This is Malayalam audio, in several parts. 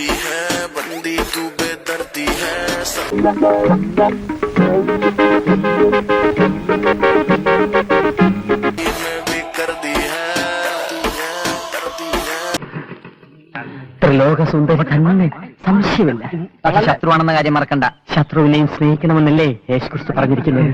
दर्दी है बंदी तू बेदर्दी है सब में भी कर दी है दर्दी है ത്രിലോക സുന്ദരി കണ്ണന് സംശയമില്ല പക്ഷെ ശത്രുവാണെന്ന കാര്യം മറക്കണ്ട ശത്രുവിനെയും സ്നേഹിക്കണമെന്നല്ലേ യേശുക്രിസ്തു പറഞ്ഞിരിക്കുന്നത്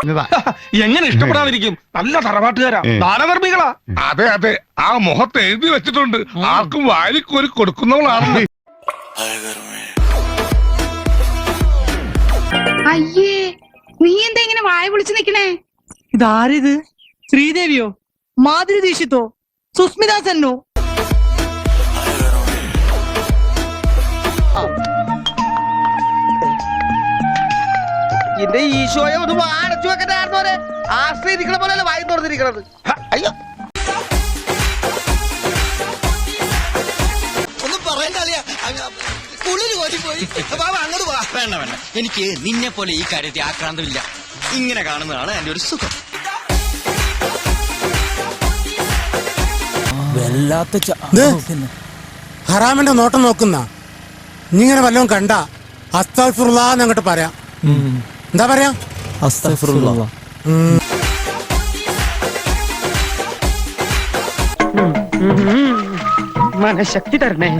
എങ്ങനെ ഇഷ്ടപ്പെടാതിരിക്കും? നല്ല തറവാട്ടുകാരാ. ദാനധർമ്മികളാ അതെ അതെ. ആ മുഖത്ത് എഴുതി വെച്ചിട്ടുണ്ട്. ആർക്കും വാരിക്കോരി കൊടുക്കുന്നവളാണ്. അയ്യേ നീ എന്താ ഇങ്ങനെ വായ വിളിച്ചു നിക്കണേ? ഇതാരിത്? ശ്രീദേവിയോ? മാധുരി ദീക്ഷിത്തോ? സുസ്മിതാ എന്റെ ഈശോയെ ഒന്ന് അടച്ചു വെക്കണ്ടായിരുന്നോരെ ആശ്രയിരിക്കണ പോലെയല്ല വായി തുറന്നിരിക്കണത്. അയ്യോ. ഒന്നും പറയണ്ട അളിയാ. ഉള്ളിൽ കോരിപ്പോയി. അങ്ങോട്ട് വാ. വേണ്ട വേണ്ട. എനിക്ക് നിന്നെ പോലെ ഈ കാര്യത്തിൽ ആക്രാന്തമില്ല. ഇങ്ങനെ കാണുന്നതാണ് എന്റെ ഒരു സുഖം. ഹറാമിന്റെ നോട്ടം നോക്കുന്ന. നീ ഇങ്ങനെ വല്ലതും കണ്ട അസ്താഫുള്ള അങ്ങോട്ട് പറയാം. എന്താ പറയാ മനഃശക്തി തരണേ